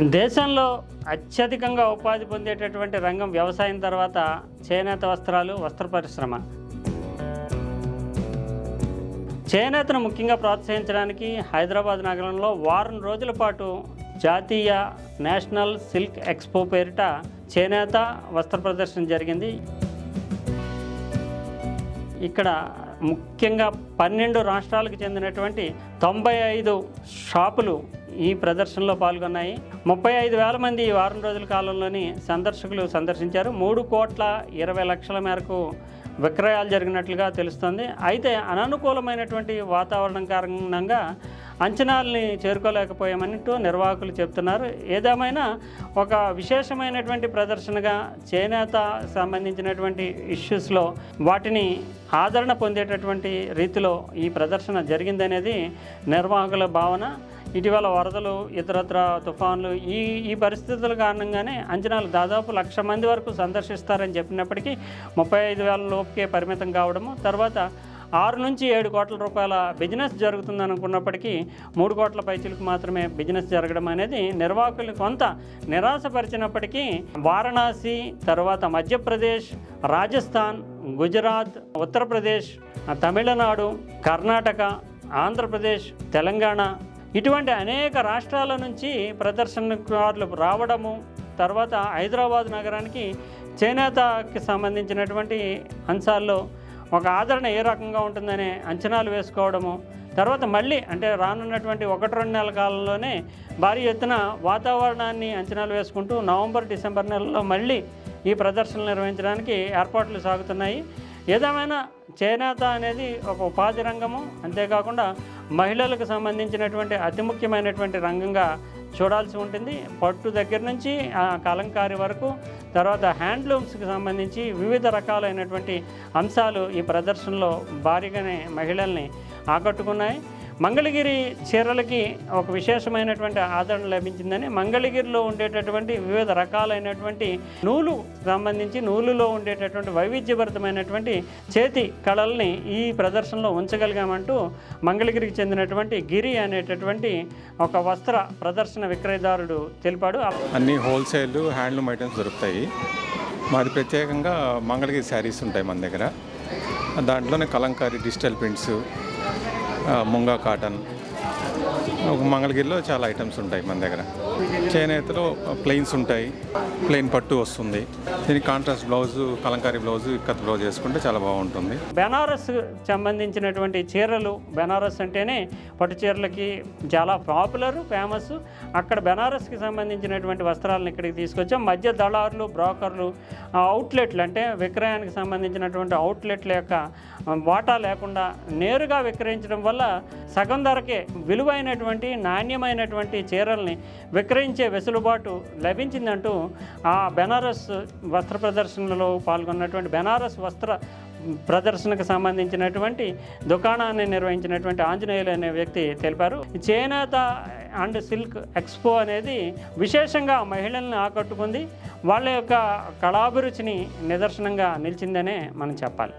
దేశంలో అత్యధికంగా ఉపాధి పొందేటటువంటి రంగం వ్యవసాయం తర్వాత చేనేత వస్త్రాలు వస్త్ర పరిశ్రమ. చేనేతను ముఖ్యంగా ప్రోత్సహించడానికి హైదరాబాద్ నగరంలో వారం రోజుల పాటు జాతీయ నేషనల్ సిల్క్ ఎక్స్పో పేరిట చేనేత వస్త్ర ప్రదర్శన జరిగింది. ఇక్కడ ముఖ్యంగా పన్నెండు రాష్ట్రాలకు చెందినటువంటి తొంభై ఐదు షాపులు ఈ ప్రదర్శనలో పాల్గొన్నాయి. ముప్పై ఐదు వేల మంది ఈ వారం రోజుల కాలంలోని సందర్శకులు సందర్శించారు. మూడు కోట్ల ఇరవై లక్షల మేరకు విక్రయాలు జరిగినట్లుగా తెలుస్తుంది. అయితే అననుకూలమైనటువంటి వాతావరణం కారణంగా అంచనాల్ని చేరుకోలేకపోయామన్నట్టు నిర్వాహకులు చెప్తున్నారు. ఏదేమైనా ఒక విశేషమైనటువంటి ప్రదర్శనగా చేనేత సంబంధించినటువంటి ఇష్యూస్లో వాటిని ఆదరణ పొందేటటువంటి రీతిలో ఈ ప్రదర్శన జరిగిందనేది నిర్వాహకుల భావన. ఇటీవల వరదలు ఇతరత్ర తుఫాన్లు ఈ ఈ పరిస్థితుల కారణంగానే అంచనాలు దాదాపు లక్ష మంది వరకు సందర్శిస్తారని చెప్పినప్పటికీ ముప్పై ఐదు వేల లోపుకే పరిమితం కావడము. తర్వాత ఆరు నుంచి ఏడు కోట్ల రూపాయల బిజినెస్ జరుగుతుంది అనుకున్నప్పటికీ మూడు కోట్ల పైచులకు మాత్రమే బిజినెస్ జరగడం అనేది నిర్వాహకులు కొంత నిరాశపరిచినప్పటికీ వారణాసి తర్వాత మధ్యప్రదేశ్ రాజస్థాన్ గుజరాత్ ఉత్తరప్రదేశ్ తమిళనాడు కర్ణాటక ఆంధ్రప్రదేశ్ తెలంగాణ ఇటువంటి అనేక రాష్ట్రాల నుంచి ప్రదర్శనకారులు రావడము తర్వాత హైదరాబాద్ నగరానికి చేనేతకి సంబంధించినటువంటి అంశాల్లో ఒక ఆదరణ ఏ రకంగా ఉంటుందనే అంచనాలు వేసుకోవడము తర్వాత మళ్ళీ అంటే రానున్నటువంటి ఒకటి రెండు నెలల కాలంలోనే భారీ ఎత్తున వాతావరణాన్ని అంచనాలు వేసుకుంటూ నవంబర్ డిసెంబర్ నెలలో మళ్ళీ ఈ ప్రదర్శనలు నిర్వహించడానికి ఏర్పాట్లు సాగుతున్నాయి. ఏదేమైనా చేనేత అనేది ఒక ఉపాధి రంగము. అంతేకాకుండా మహిళలకు సంబంధించినటువంటి అతి ముఖ్యమైనటువంటి రంగంగా చూడాల్సి ఉంటుంది. పట్టు దగ్గర నుంచి ఆ వరకు తర్వాత హ్యాండ్లూమ్స్కి సంబంధించి వివిధ రకాలైనటువంటి అంశాలు ఈ ప్రదర్శనలో భారీగానే మహిళల్ని ఆకట్టుకున్నాయి. మంగళగిరి చీరలకి ఒక విశేషమైనటువంటి ఆదరణ లభించిందని మంగళగిరిలో ఉండేటటువంటి వివిధ రకాలైనటువంటి నూలు సంబంధించి నూలులో ఉండేటటువంటి వైవిధ్యభరితమైనటువంటి చేతి కళల్ని ఈ ప్రదర్శనలో ఉంచగలిగామంటూ మంగళగిరికి చెందినటువంటి గిరి అనేటటువంటి ఒక వస్త్ర ప్రదర్శన విక్రయదారుడు తెలిపాడు. అన్ని హోల్సేల్ హ్యాండ్లూమ్ ఐటమ్స్ దొరుకుతాయి. మాది ప్రత్యేకంగా మంగళగిరి శారీస్ ఉంటాయి మన దగ్గర. దాంట్లోనే Kalamkari digital prints munga cotton. మంగళగిరిలో చాలా ఐటమ్స్ ఉంటాయి మన దగ్గర. చేనేతలో ప్లెయిన్స్ ఉంటాయి. ప్లెయిన్ పట్టు వస్తుంది. దీనికి contrast blouse Kalamkari blouse Ikat blouse వేసుకుంటే చాలా బాగుంటుంది. బెనారస్ సంబంధించినటువంటి చీరలు బెనారస్ అంటేనే పట్టు చీరలకి చాలా పాపులర్ ఫేమస్ అక్కడ బెనారస్కి సంబంధించినటువంటి వస్త్రాలను ఇక్కడికి తీసుకొచ్చాం. మధ్య దళారులు బ్రోకర్లు అవుట్లెట్లు అంటే విక్రయానికి సంబంధించినటువంటి అవుట్లెట్ల యొక్క వాటా లేకుండా నేరుగా విక్రయించడం వల్ల సగం ధరకే విలువైనటువంటి నాణ్యమైనటువంటి చీరల్ని విక్రయించే వెసులుబాటు లభించిందంటూ ఆ బెనారస్ వస్త్ర ప్రదర్శనలో పాల్గొన్నటువంటి బెనారస్ వస్త్ర ప్రదర్శనకు సంబంధించినటువంటి దుకాణాన్ని నిర్వహించినటువంటి ఆంజనేయులు అనే వ్యక్తి తెలిపారు. చేనేత అండ్ సిల్క్ ఎక్స్పో అనేది విశేషంగా మహిళల్ని ఆకట్టుకుంది. వాళ్ళ యొక్క కళాభిరుచిని నిదర్శనంగా నిలిచిందనే మనం చెప్పాలి.